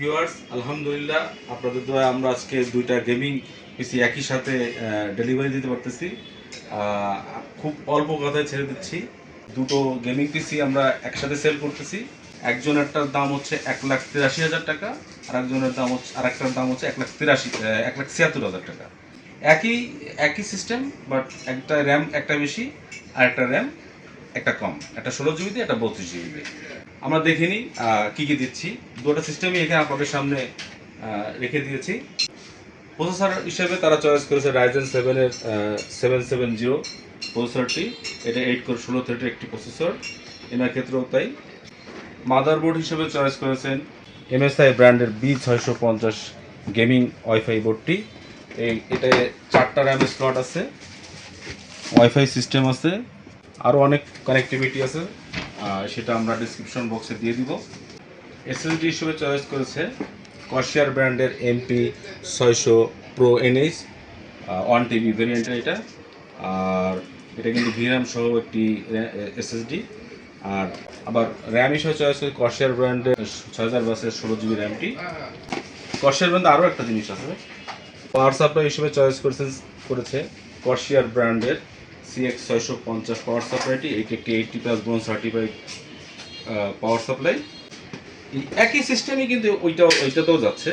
Viewers, আলহামদুলিল্লাহ, আপনাদের দ্বারা আমরা আজকে দুইটা গেমিং পিসি একই সাথে ডেলিভারি দিতে পারতেছি। খুব অল্প কথায় ছেড়ে দিচ্ছি। দুটো গেমিং পিসি আমরা একসাথে সেল করতেছি। একজনেরটার দাম হচ্ছে এক লাখ তিরাশি হাজার টাকা, আর একজনের দাম হচ্ছে, আর একটার দাম হচ্ছে এক লাখ তিরাশি এক লাখ ছিয়াত্তর হাজার টাকা। একই একই সিস্টেম বাট একটা র্যাম একটা বেশি, আর একটা র্যাম একটা কম। একটা ষোলো জিবিতে একটা বত্রিশ জিবিতে আমরা দেখে নিই আহ, কি কি দিচ্ছি। দুটো সিস্টেমই এখানে আপনাদের সামনে রেখে দিয়েছি। প্রসেসর হিসেবে তারা চয়েস করেছে রাইজেন সেভেনের সেভেন সেভেন জিরো প্রসেসরটি এটা এইট কোর ষোলো থার্টির একটি প্রসেসর এনার ক্ষেত্রেও তাই। মাদারবোর্ড হিসেবে চয়েস করেছেন এমএসআই ব্র্যান্ডের বি ছয়শো পঞ্চাশ গেমিং ওয়াইফাই বোর্ডটি এই এটা চারটা র্যাম স্লট আছে। ওয়াইফাই সিস্টেম আছে। আরও অনেক কানেক্টিভিটি আছে। সেটা আমরা ডিসক্রিপশন বক্সে দিয়ে দিব। এসএসডি হিসেবে চয়েস করেছে কশিয়ার ব্র্যান্ডের এমপি ছয়শো প্রো এনএইচ ওয়ান টিবি ভেরিয়েন্টের এটা। আর এটা কিন্তু ভিরাম সহ একটি এসএসডি আর আবার র্যাম হিসেবে চয়েস করেছে কশিয়ার ব্র্যান্ডের ছয় হাজার বাসের ষোলো জিবি র্যামটি কশিয়ার ব্র্যান্ডে আরও একটা জিনিস আছে। পাওয়ার সাপ্লাই হিসেবে চয়েস করেছেন করেছে কর্সিয়ার ব্র্যান্ডের সিএক্স ছয়শো পঞ্চাশ পাওয়ার সাপ্লাইটি এটি একটি eighty plus bronze certified power supply একই সিস্টেমই কিন্তু ওইটা ওইটাতেও যাচ্ছে।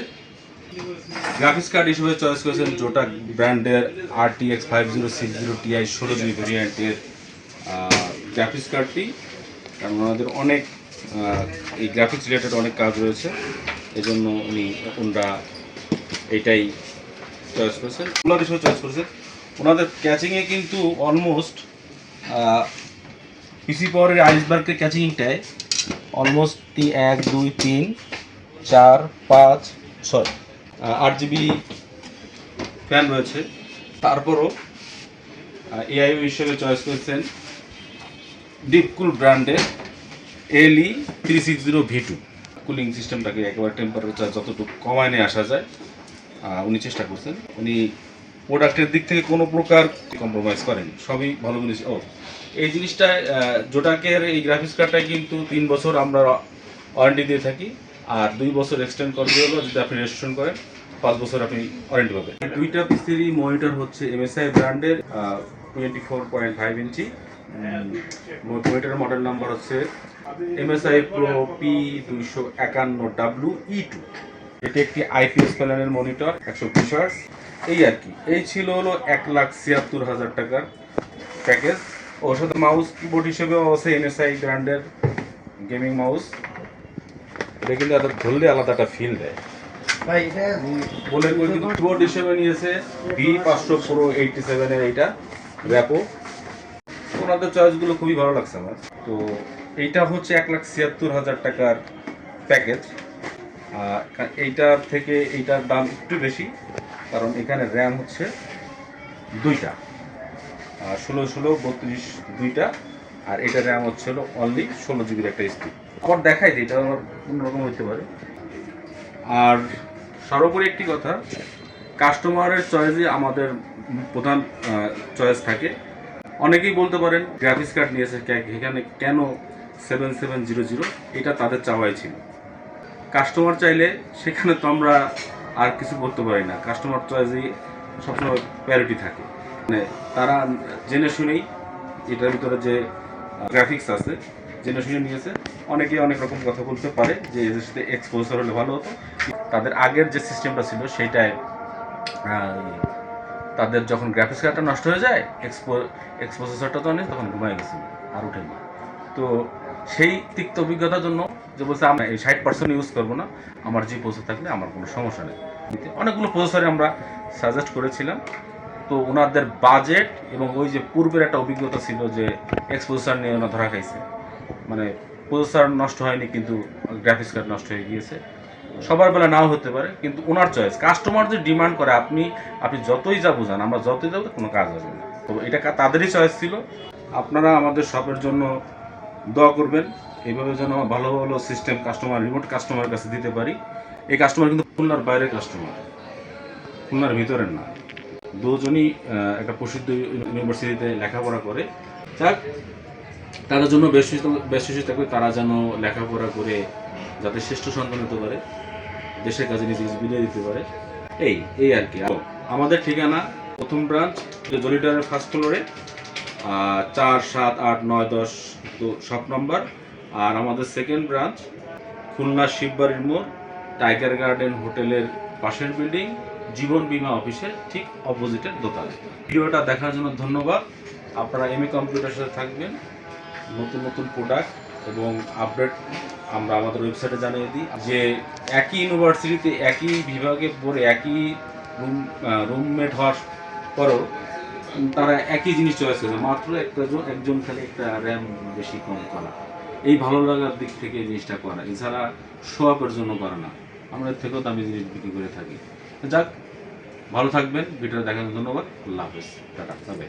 গ্রাফিক্স কার্ড হিসেবে চয়েস করেছেন জোটা ব্র্যান্ডের R T X five zero six zero Ti ষোলো জিবি ভেরিয়েন্টের গ্রাফিক্স কার্ডটি কারণ ওনাদের অনেক এই গ্রাফিক্স রিলেটেড অনেক কাজ রয়েছে। এজন্য উনি ওনারা এইটাই চয়েস করেছেন। চয়েস করেছেন ওনাদের ক্যাচিংয়ে কিন্তু অলমোস্ট পিসি পাওয়ারের আইসবার্গের ক্যাচিংটায় অলমোস্ট এক, দুই, তিন, চার, পাঁচ, ছয় আট জিবি ফ্যান রয়েছে। তারপরও এআই হিসেবে চয়েস করেছেন ডিপকুল ব্র্যান্ডের LE three six zero V two cooling সিস্টেমটাকে একেবারে টেম্পারেচার যতটুকু কমায় নিয়ে আসা যায় উনি চেষ্টা করছেন। উনি প্রোডাক্টের দিক থেকে কোনো প্রকার কম্প্রোমাইজ করেন, সবই ভালো জিনিস। ও, এই জিনিসটা জোটাকের এই গ্রাফিক্স কার্ডটায় কিন্তু তিন বছর আমরা ওয়ারেন্টি দিয়ে থাকি, আর দুই বছর এক্সটেন্ড করে দিয়ে হলো যদি আপনি রেজিস্ট্রেশন করেন, পাঁচ বছর আপনি ওয়ারেন্টি পাবেন। দুইটা পিসিরই মনিটর হচ্ছে এমএসআই ব্র্যান্ডের twenty four point five inch. মনিটরের model number হচ্ছে এমএসআই প্রো পি দুইশো একান্ন ডাব্লু ই টু এটি একটি আইপিএস প্যানেলের মনিটর একশো হার্স এই আর কি। এই ছিল হলো এক লাখ ছিয়াত্তর হাজার টাকার প্যাকেজ ওর সাথে মাউস কিবোর্ড হিসেবেও আছে এনএসআই ব্র্যান্ডের গেমিং মাউস এটা কিন্তু এত ধরলে আলাদা একটা ফিল দেয় বলে কিন্তু কিবোর্ড হিসেবে নিয়েছে ভি পাঁচশো প্রো এইটটি সেভেনের এইটা র্যাপো ওনাদের চয়েসগুলো খুবই ভালো লাগছে আমার। তো এইটা হচ্ছে এক লাখ ছিয়াত্তর হাজার টাকার প্যাকেজ এইটার থেকে এইটার দাম একটু বেশি। কারণ এখানে র্যাম হচ্ছে দুইটা। ষোলো ষোলো, বত্রিশ দুইটা, আর এটা র্যাম হচ্ছে হলো অনলি ষোলো জিবির একটা স্পিড আবার দেখাই দিই এটা আবার অন্যরকম হতে পারে। আর সর্বোপরি একটি কথা কাস্টমারের চয়েসই আমাদের প্রধান চয়েস থাকে। অনেকেই বলতে পারেন গ্রাফিক্স কার্ড নিয়েছে এখানে কেন সেভেন সেভেন জিরো জিরো এটা তাদের চাওয়াই ছিল। কাস্টমার চাইলে সেখানে তো আমরা আর কিছু করতে পারি না। কাস্টমার চয়েসই সবসময় প্যারিটি থাকে। মানে তারা জেনে শুনেই এটার ভিতরে যে গ্রাফিক্স আছে জেনে শুনে নিয়েছে। অনেকে অনেক রকম কথা বলতে পারে যে এদের সাথে এক্সপোজার হলে ভালো হতো। তাদের আগের যে সিস্টেমটা ছিল আহ, তাদের যখন গ্রাফিক্স কার্ডটা নষ্ট হয়ে যায় এক্সপো এক্সপোসেসরটা তো অনেক তখন ঘুমায় গেছিল আর উঠেনি তো সেই তিক্ত অভিজ্ঞতার জন্য যে বলছে, আমরা এই ষাট পার্সেন্ট ইউজ করব না। আমার জি প্রসেসর থাকলে আমার কোনো সমস্যা নেই। অনেকগুলো প্রসেসরে আমরা সাজেস্ট করেছিলাম। তো ওনাদের বাজেট এবং ওই যে পূর্বের একটা অভিজ্ঞতা ছিল যে এক্সপোজার নিয়ে ওনা ধরা খাইছে। মানে প্রসেসর নষ্ট হয়নি, কিন্তু গ্রাফিক্স কার্ড নষ্ট হয়ে গিয়েছে। সবার বেলা নাও হতে পারে, কিন্তু ওনার চয়েস কাস্টমার যে ডিমান্ড করে, আপনি আপনি যতই যা বোঝান, আমরা যতই যাব কোনো কাজ হবে না। তো এটা তাদেরই চয়েস ছিল। আপনারা আমাদের শপের জন্য দোয়া করবেন। এইভাবে যেন ভালো ভালো সিস্টেম কাস্টমার রিমোট কাস্টমারের কাছে দিতে পারি। এই কাস্টমার কিন্তু খুলনার বাইরের কাস্টমার খুলনার ভিতরের না। দুজনই একটা প্রসিদ্ধ ইউনিভার্সিটিতে লেখাপড়া করে। যাক, তাদের জন্য বেশ বেশ থাকবে। তারা যেন লেখাপড়া করে, যাতে শ্রেষ্ঠ সন্তান হতে পারে। দেশের কাজে নিজে বিলিয়ে দিতে পারে। এই এই আর কি। আমাদের ঠিকানা প্রথম ব্রাঞ্চ জলিটারের ফার্স্ট ফ্লোরে চার, সাত, আট, নয়, দশ সব নম্বর। আর আমাদের সেকেন্ড ব্রাঞ্চ খুলনা শিববাড়ির মোড় টাইগার গার্ডেন হোটেলের পাশের বিল্ডিং জীবন বীমা অফিসের ঠিক অপোজিটের দোকানে ভিডিওটা দেখার জন্য ধন্যবাদ। আপনারা এম এ কম্পিউটার সাথে থাকবেন। নতুন নতুন প্রোডাক্ট এবং আপডেট আমরা আমাদের ওয়েবসাইটে জানিয়ে দিই যে একই ইউনিভার্সিটিতে একই বিভাগে পড়ে একই রুম রুমমেট হওয়ার পরেও তারা একই জিনিস চয়েস করে মাত্র একটা জন- একজন খালি একটা র্যাম বেশি কম করা। এই ভালো লাগার দিক থেকে এই জিনিসটা করা। এছাড়া শো আপের জন্য করে না। আমরা থেকেও দামি জিনিস বিক্রি করে থাকি। যাক, ভালো থাকবেন। ভিডিওটা দেখার জন্য ধন্যবাদ। আল্লাহ হাফেজ। টাটা।